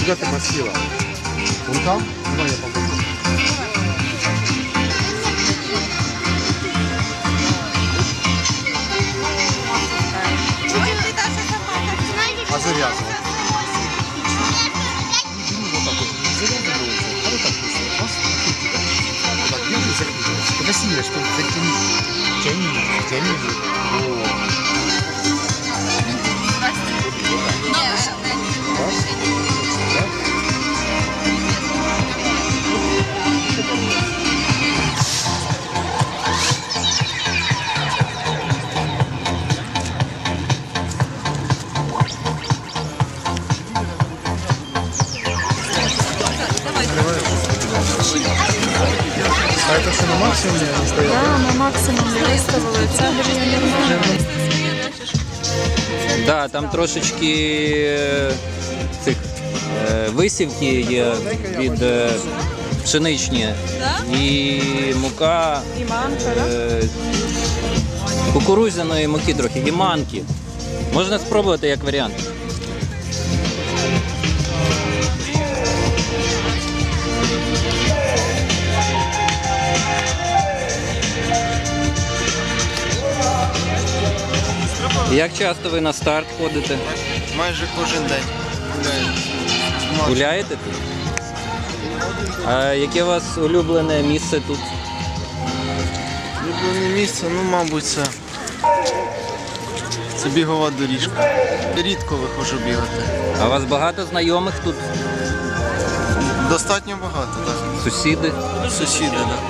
Куда ты носила? Вон там? Давай я помогу. А завязывай. Ну, вот так вот. А вот так вот. Раз, вот так держи, закрути. Насильно, что затяни. Тяни, тяни. Вот. На максимуме не стоит? Да, на максимум виставили. Це нормально. Да, там трошечки е, цих е, висівки є від е, пшеничні і мука І манка, е, кукурудзяної муки трохи, і манки. Можна спробувати як варіант. Як часто ви на старт ходите? Майже кожен день гуляю. Гуляєте тут? А яке у вас улюблене місце тут? Улюблене місце, ну, мабуть, це. Це бігова доріжка. Рідко виходжу бігати. А у вас багато знайомих тут? Достатньо багато, так. Сусіди? Сусіди, так.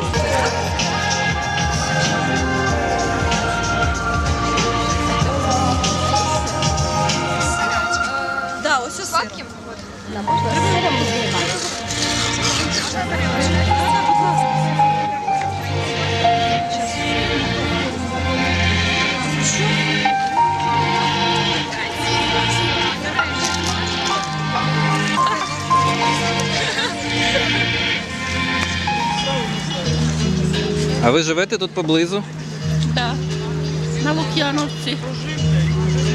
А ви живете тут поблизу? Так, на Лук'яновці.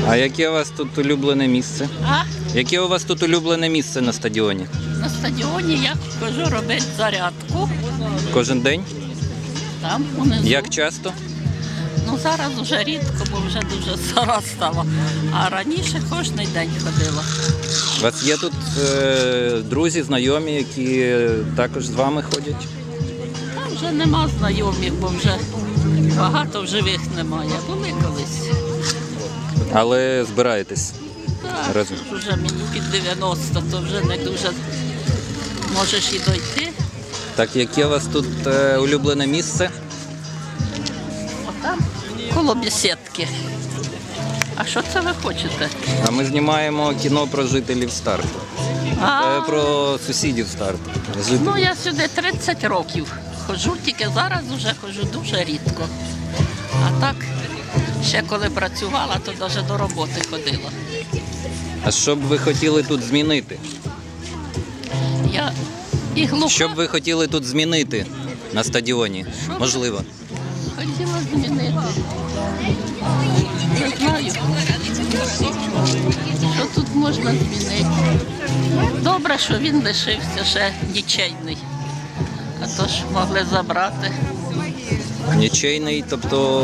А яке у вас тут улюблене місце? А Яке у вас тут улюблене місце на стадіоні? на стадіоні я хожу робити зарядку. Кожен день? Там унизу. Як часто? Ну зараз вже рідко, бо вже дуже стара стала. А раніше кожен день ходила. У вас є тут е, друзі, знайомі, які також з вами ходять? Там вже нема знайомих, бо вже багато в живих немає. Були колись. Але збираєтесь. Так, вже мені під 90, то вже не дуже можеш і дойти. Так, яке у вас тут е, улюблене місце? Отам коло бесідки. А що це ви хочете? А ми знімаємо кіно про жителів старту. А, Е, про сусідів старту. Жителів. Ну, я сюди 30 років ходжу, тільки зараз вже ходжу дуже рідко. А так, ще коли працювала, то навіть до роботи ходила. А що б ви хотіли тут змінити? Я і глуха Що б ви хотіли тут змінити на стадіоні? Можливо. хотіла змінити. Не знаю, що тут можна змінити. Добре, що він лишився ще нічейний. А то ж могли забрати. Нічейний, тобто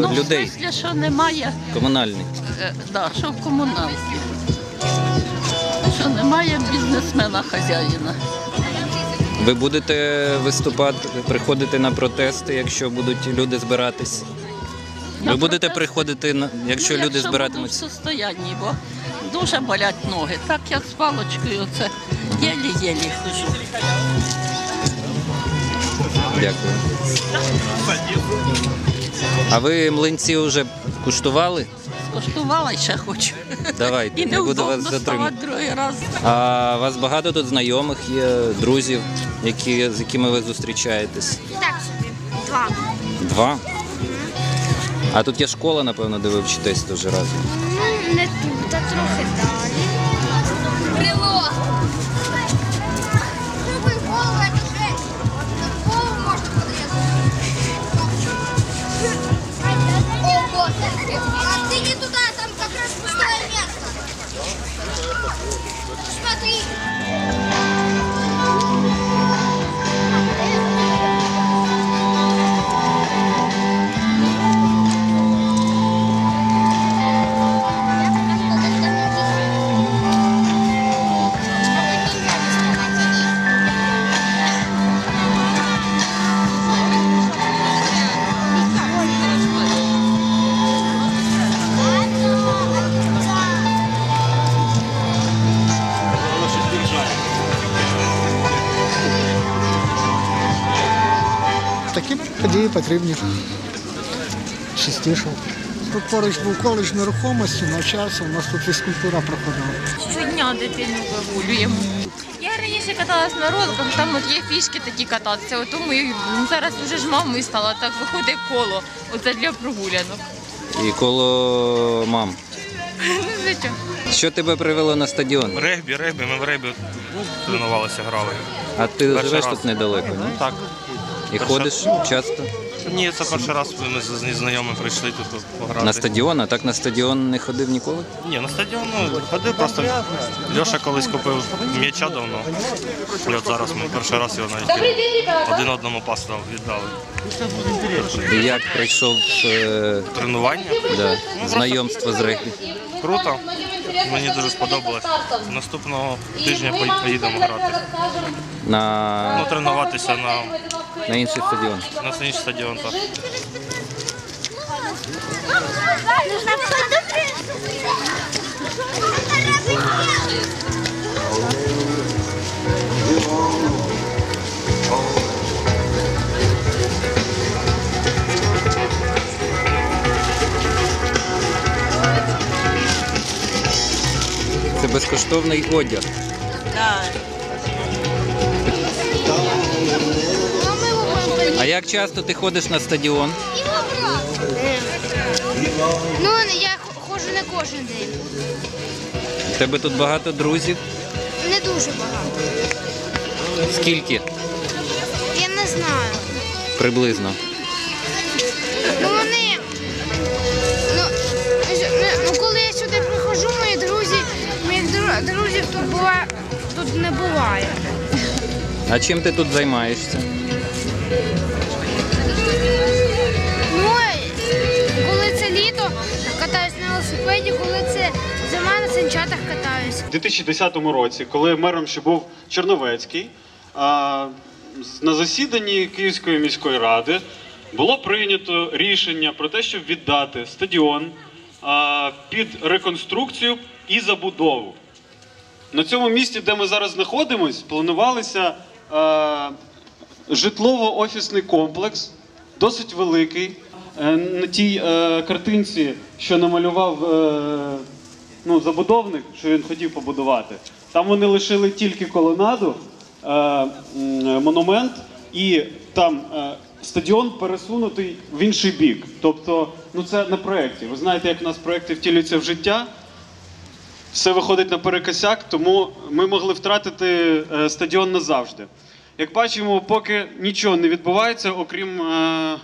Ну, людей, в смислі, що немає комунальний. Е, Да, що в комуналці. Що немає бізнесмена хазяїна. Ви будете виступати, приходити на протести, якщо будуть люди збиратись. На Ви будете приходити, на- якщо ну, люди якщо збиратимуться. буду в состоянні, бо дуже болять ноги. Так я з палочкою це єлі-єлі хожу. Дякую. А ви млинці вже куштували? Скуштувала і ще хочу. Давайте, І не буду вас неудобно затримувати. другий раз. А у вас багато тут знайомих є, друзів, які, з якими ви зустрічаєтесь? Так собі. Два. Два? А тут є школа, напевно, де ви вчитесь теж разом. Ну, не тут, а трохи далі. Потрібні. Частіше. Тут поруч був коледж нерухомості, навчався, у нас тут фізкультура проходила. Щодня дитину вигулюємо. Я раніше каталась на роликах, там от є фішки такі кататися. От тому і зараз вже ж мамою стала, так виходить коло. Оце для прогулянок. І коло мам. Ну. Що тебе привело на стадіон? Регбі, регбі, ми в регбі тренувалися, грали. А ти Перший живеш раз. тут недалеко, не? Так. І ходиш часто? Ні, це перший раз ми з знайомими прийшли тут пограти. На стадіон, а так на стадіон не ходив ніколи? Ні, на стадіон ну, ходив просто. Льоша колись купив м'яча давно. І от зараз ми перший раз його навіть один одному пас віддали. І як прийшов е, Тренування да, знайомство з регбі? круто. Мені дуже сподобалось. Наступного тижня поїдемо грати. На, Ну, тренуватися на, на інший стадіон. на інший стадіон. Так. Це безкоштовний одяг. А як часто ти ходиш на стадіон? Ну, я ходжу не кожен день. У тебе тут багато друзів. Не дуже багато. Скільки Я не знаю. приблизно? Тут не буває. А чим ти тут займаєшся? Ну, коли це літо, катаюсь на велосипеді, коли це зима на санчатах катаюсь. У 2010 році, коли мером ще був Черновецький, на засіданні Київської міської ради було прийнято рішення про те, щоб віддати стадіон під реконструкцію і забудову. На цьому місці, де ми зараз знаходимось, планувалися е, житлово-офісний комплекс, досить великий. Е, на тій е, картинці, що намалював е, ну, забудовник, що він хотів побудувати, там вони лишили тільки колонаду, е, монумент, і там е, стадіон пересунутий в інший бік. Тобто, ну це на проєкті. Ви знаєте, як у нас проєкти втілюються в життя все виходить на перекосяк, тому ми могли втратити е, стадіон назавжди. Як бачимо, поки нічого не відбувається, окрім, е,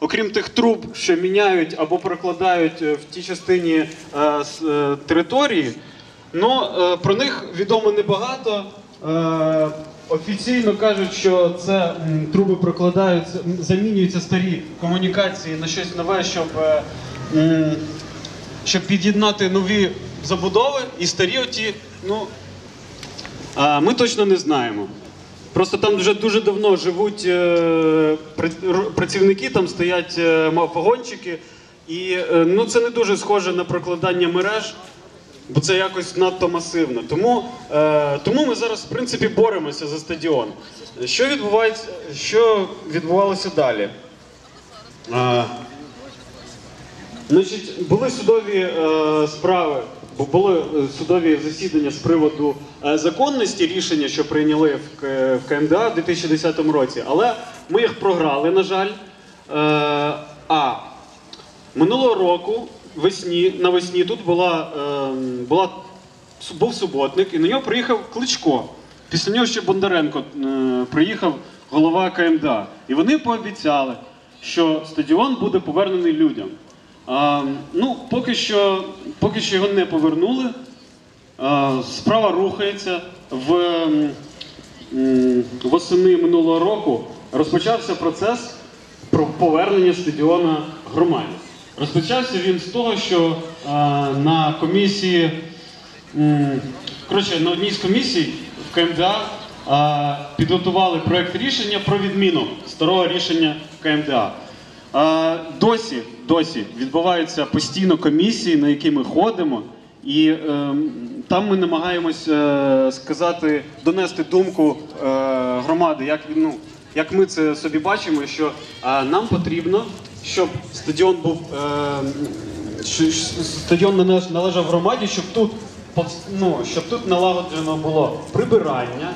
окрім тих труб, що міняють або прокладають е, в тій частині території. Ну, про них відомо небагато. Офіційно кажуть, що це труби прокладаються, замінюються старі комунікації на щось нове, щоб. щоб під'єднати нові забудови і старі оті, ну а, ми точно не знаємо. Просто там вже дуже давно живуть е, працівники, там стоять е, вагончики, і е, ну, це не дуже схоже на прокладання мереж, бо це якось надто масивно. Тому, е, тому ми зараз, в принципі, боремося за стадіон. Що відбувається, що відбувалося далі? Е, Значить, були судові е, справи, були е, судові засідання з приводу е, законності рішення, що прийняли в, КМДА в 2010 році, але ми їх програли, на жаль. Е, а минулого року весні, навесні тут була, була, був суботник, і на нього приїхав Кличко. Після нього ще Бондаренко приїхав голова КМДА. І вони пообіцяли, що стадіон буде повернений людям. Ну, поки що, поки що його не повернули. Справа рухається. В восени минулого року розпочався процес про повернення стадіона громаді. Розпочався він з того, що на комісії, коротше, на одній з комісій в КМДА підготували проект рішення про відміну старого рішення КМДА. Досі, досі відбуваються постійно комісії, на які ми ходимо, і ем, там ми намагаємось е, сказати, донести думку е, громади, як ну, як ми це собі бачимо, що е, нам потрібно, щоб стадіон був е, стадіон належав громаді, щоб тут ну, щоб тут налагоджено було прибирання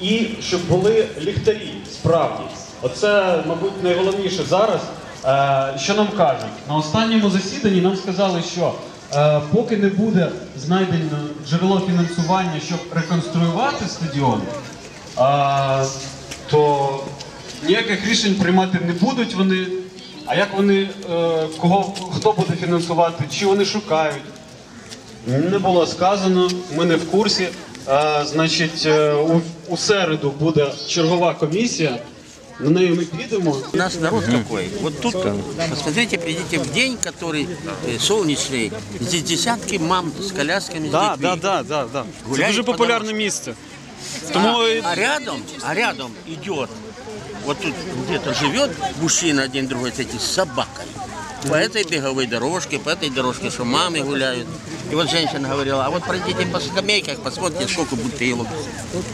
і щоб були ліхтарі справді. Оце, мабуть, найголовніше зараз. Е, що нам кажуть? На останньому засіданні нам сказали, що е, поки не буде знайдено джерело фінансування, щоб реконструювати стадіон, то ніяких рішень приймати не будуть вони. А як вони, е, кого, хто буде фінансувати, чи вони шукають? Не було сказано, ми не в курсі. Значить, у середу буде чергова комісія. На неї ми підемо. У нас народ какой. Вот тут, посмотрите, придите в день, который э, солнечный, здесь десятки мам с колясками, с Да, детьми. да, да, да, да. Це Гуляють дуже по популярне місце. Тому А, а рядом, а рядом идет, вот тут где-то живет мужчина один другой, кстати, с собакой. По этой беговой дорожке, по этой дорожке, что мамы гуляют. И вот женщина говорила, а вот пройдите по скамейках, посмотрите, сколько бутылок.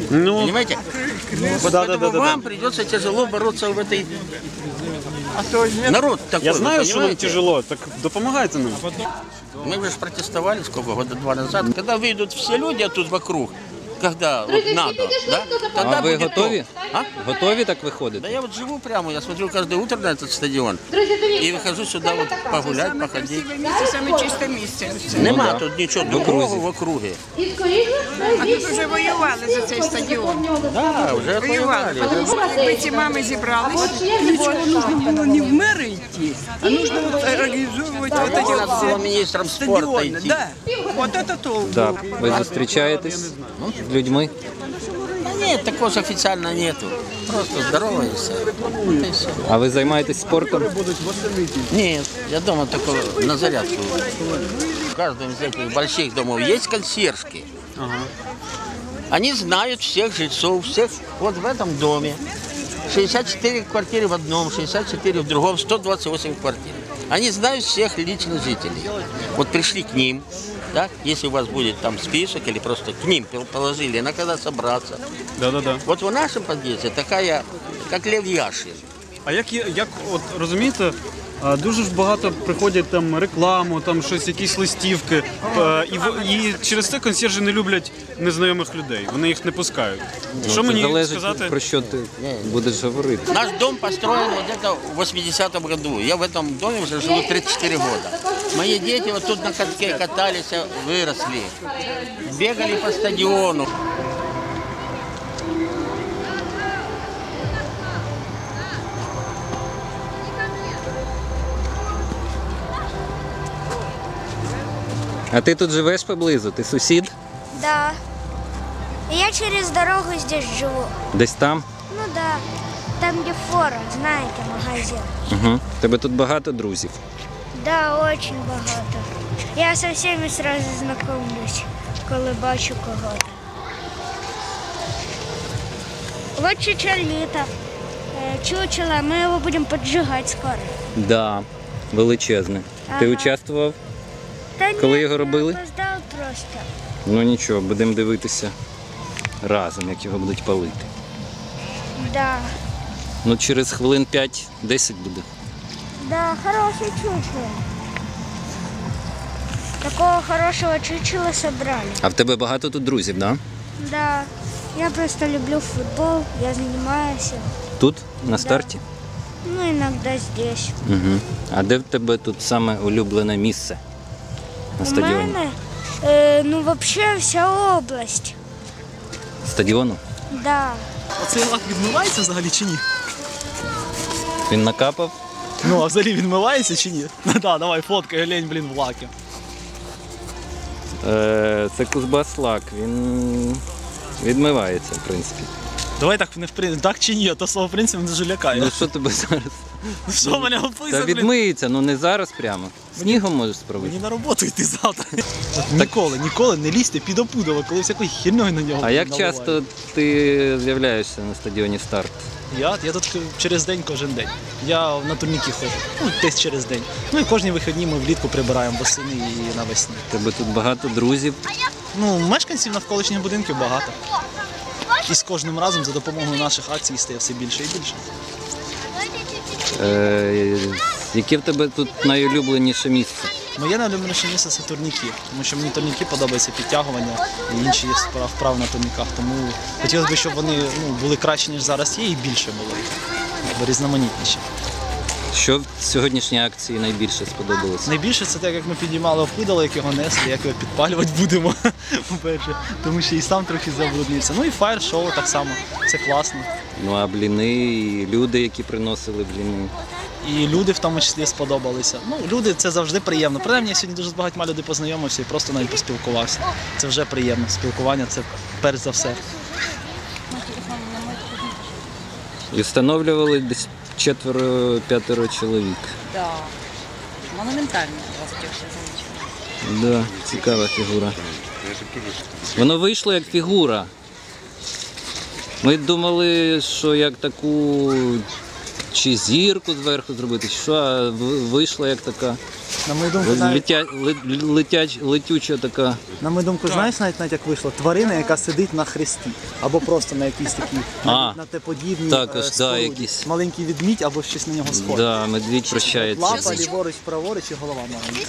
ну, Понимаете? Вот Да, да, поэтому да, да, вам да. придется тяжело бороться в этой... Народ такой, я вы знаю, що нам понимаете? тяжело, так допомагайте нам. Мы же протестовали сколько, года два назад. Когда выйдут все люди тут вокруг, когда вот надо, да? Тогда А ви будет готові? то. А? Готові так Да виходити? я вот живу прямо, я смотрю каждое утро на этот стадион. И выхожу сюда вот погулять, походить. Місце саме чисте місце. Нема тут нічого другого в округе. А тут вже воювали за цей стадіон. Да, вже Воювали. воювали. Якби ці мами зібрались, нічого нужно було не в мери йти, а нужно вот організовувати вот эти Надо было вот министром спорта стадіони. идти. Да. Вот это толк. Так. Ви зустрічаєтесь з людьми? Да нет, такого же официально нету. Просто здороваешься. Вот и все. А ви займаєтесь спортом? Нет, я дома только на зарядку. В каждом из этих больших домов есть консьержки. Они знают всех жильцов, всех вот в этом доме. 64 квартиры в одном, 64 в другом, 128 квартир. Они знают всех лично жителей. Вот пришли к ним, да, если у вас будет там список или просто к ним положили, на когда собраться. Да-да-да. Вот в нашем подъезде такая, как Лев Яшин. А як, є- як от розумієте, дуже ж багато приходять там рекламу, там щось, якісь листівки. е, І, і через це консьержі не люблять незнайомих людей. Вони їх не пускають. Що Ну, Це мені залежить сказати? про що ти будеш говорити. Наш дом построен где-то в 80-м году. Я в этом доме уже живу 34 года. Мои дети вот тут на катке катались, выросли. Бегали по стадиону. А ти тут живеш поблизу? Ти сусід? Да. Я через дорогу здесь живу. Десь там? Ну да. Там, где фора, знаете, магазин. Угу. Тебе тут багато друзів. Да, очень багато. Я со всеми сразу знакомлюсь, коли бачу кого-то. Вот чучеліта. Е, Чучело, мы его будем поджигать скоро. Да, величезне. Ти Ага. участвував? Та Коли ні, його робили? опоздав просто. Ну нічого, будемо дивитися разом, як його будуть палити. Да. Ну через хвилин 5-10 буде. Да, хороший чучело. Такого хорошего чучела собрали. А в тебе багато тут друзів, да? Да. Я просто люблю футбол, я занимаюсь. Тут, на старті? Ну, иногда здесь. Угу. А де в тебе тут саме улюблене місце на У мене, е, ну, вообще вся область. Стадіону? Да. А цей лак відмивається взагалі чи ні? Він накапав? Ну, а взагалі відмивається чи ні? Ну так, давай, фоткай, глянь, блін, в лаки. Е, це Кузбас лак, він відмивається, в принципі. Давай так не в принципі, так чи ні, то слово в принципі мене дуже лякає. Ну що тебе зараз? Ну, що мене Та описує, блін? відмиється, ну не зараз прямо. Снігом можеш спробувати. Мені на роботу йти завтра. Ніколи, ніколи не лізьте під опудало, коли всякою херньою на нього А як наливають. часто ти з'являєшся на стадіоні старт? Я, я тут через день кожен день. Я на турніки ходжу. Ну, десь через день. Ну і кожні вихідні ми влітку прибираємо восени і навесні. Тебе тут багато друзів. Ну, мешканців навколишніх будинків багато. І з кожним разом за допомогою наших акцій стає все більше і більше. Е, яке в тебе тут найулюбленіше місце? Моє найулюбленіше місце це турніки, тому що мені турніки подобаються підтягування і інші вправи на турніках. Тому хотілося б, щоб вони ну, були краще, ніж зараз є, і більше було, різноманітніше. Що в сьогоднішній акції найбільше сподобалося? Найбільше це те, як ми підіймали опидало, як його несли, як його підпалювати будемо, по-перше, тому що і сам трохи забруднився. Ну і фаєр-шоу так само, це класно. Ну а бліни, і люди, які приносили бліни. І люди в тому числі сподобалися. Ну, люди це завжди приємно. Принаймні, я сьогодні дуже з багатьма людей познайомився і просто навіть поспілкувався. Це вже приємно. Спілкування це перш за все. І встановлювали десь четверо-п'ятеро чоловік. Да. Монументально вас теща замечательно. Да, цікава фігура. Воно вийшло як фігура. Ми думали, що як таку чи зірку зверху зробити, чи що, а в- як така На мою думку, навіть, летя, ле- летяч, летюча така. на мою думку, знаєш навіть, навіть як вийшло, тварина, яка сидить на хресті, або просто на якійсь такій А, на, те подібній також, е, да, якісь. маленький відмідь або щось на нього схоже. Да, медвідь прощається. Лапа, ліворуч, праворуч і голова маленька.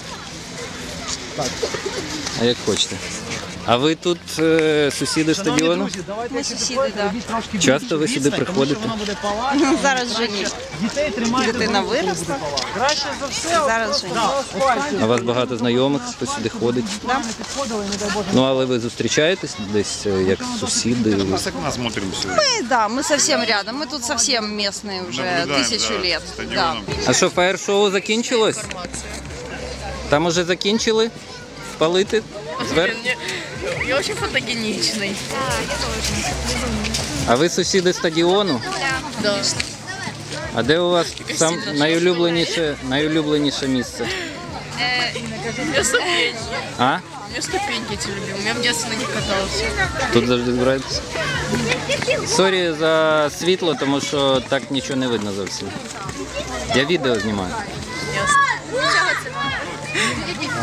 Так. А як хочете. А ви тут е, сусіди стадіону? Ми сусіди, так. Часто ви сюди приходите? Ну, зараз вже ні. Дітей тримайте. Дитина виросла. Краще за все. Зараз вже ні. А у вас багато знайомих, хто сюди ходить? Да. Ну але ви зустрічаєтесь десь е, як сусіди? Мы, да, мы совсем рядом. Мы тут совсем местные уже тысячу лет. Да. А що, фаєр-шоу закінчилось? Там уже закінчили палити зверху? Я очень фотогенічний. А ви сусіди стадіону? Да. А де у вас сам найулюбленіше, найулюбленіше місце? Я ступеньки. А? Я ступеньки эти любил. Я в детстве на них катался. Тут завжди збираєтесь? Сорі за світло, тому що так нічого не видно зовсім. Я відео знімаю.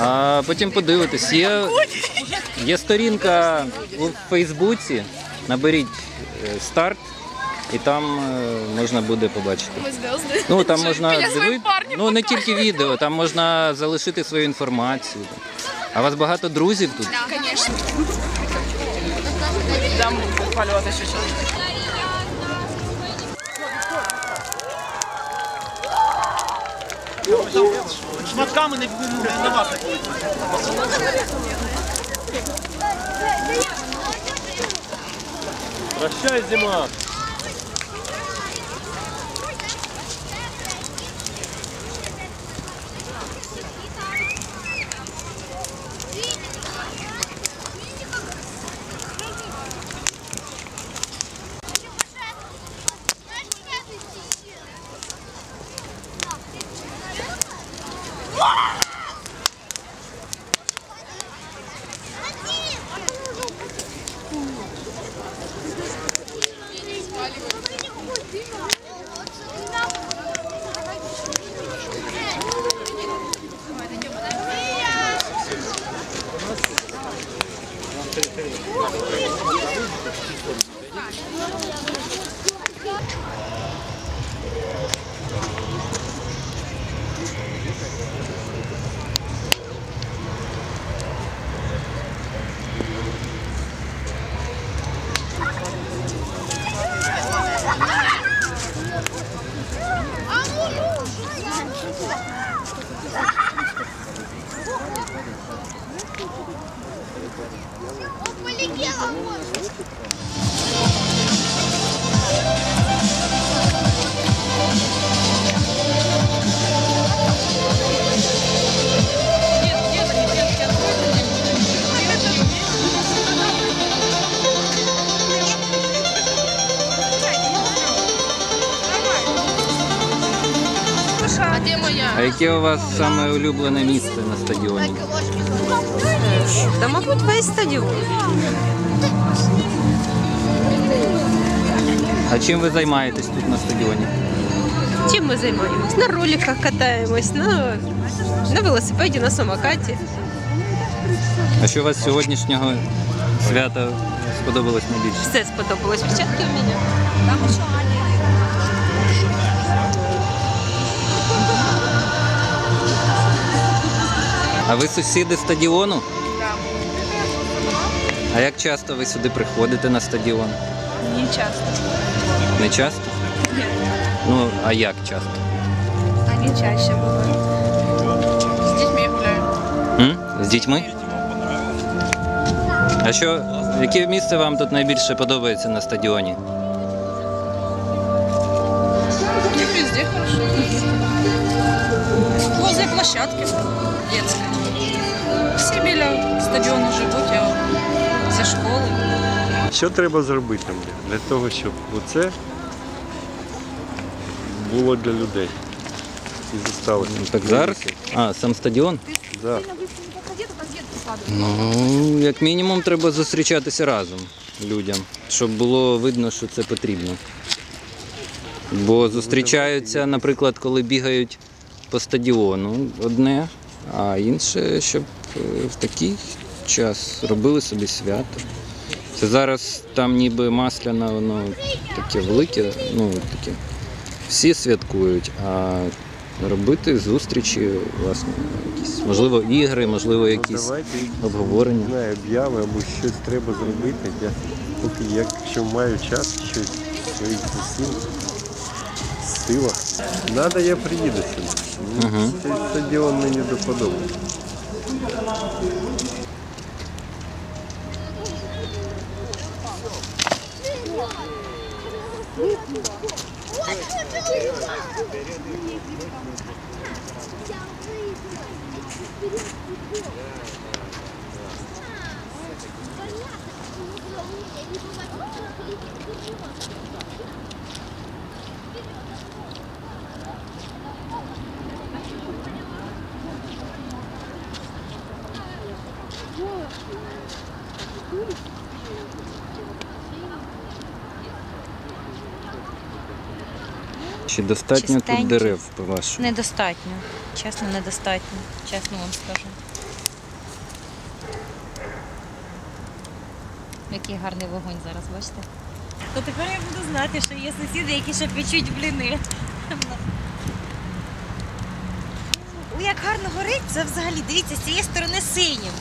А потім подивитись. Є, є сторінка у Фейсбуці. Наберіть е, старт, і там е, можна буде побачити. Ну там можна дивити. Ну не тільки відео, там можна залишити свою інформацію. А у вас багато друзів тут? Конечно. Дам полет еще что Шматками не, вас. Прощай, зима. Яке у вас саме улюблене місце на стадіоні? Да, мабуть, весь стадіон. А чим ви займаєтесь тут на стадіоні? Чим ми займаємось? На роликах катаємось, на, на велосипеді, на самокаті. А що вас сьогоднішнього свято сподобалось найбільше? Все сподобалось. Перчатки у мене. Там що А ви сусіди стадіону? А як часто ви сюди приходите на стадіон? Не часто. Не часто? Ні. Ну, а як часто? Они чаще бывают. С детьми гуляю. М? З дітьми? А що, яке місце вам тут найбільше подобається на стадіоні? Мне везде хорошо. Возле площадки детской. Всі біля стадіону живуть, а зі школи. Що треба зробити для того, щоб оце було для людей і зосталося? Так зараз? А, сам стадіон? Да. Ну, як мінімум, треба зустрічатися разом людям, щоб було видно, що це потрібно. Бо зустрічаються, наприклад, коли бігають по стадіону одне, а інше, щоб е, в такий час робили собі свято. Це зараз там ніби масляна, воно таке велике, ну таке. Всі святкують, а робити зустрічі, власне, якісь, можливо, ігри, можливо, якісь Давайте обговорення. Не знаю, об'яви або щось треба зробити. Я поки якщо маю час, щось своїх сил, сила. Надо, я приїду сюди. Мені Мгм. Цей стадіон мені до подоби. Чи достатньо тут Чистенькі. дерев, по-вашому? Недостатньо. Чесно, недостатньо. Чесно вам скажу. Який гарний вогонь зараз, бачите? То тепер я буду знати, що є сусіди, які ще печуть бліни. Ой, як гарно горить, це взагалі, дивіться, з цієї сторони синім.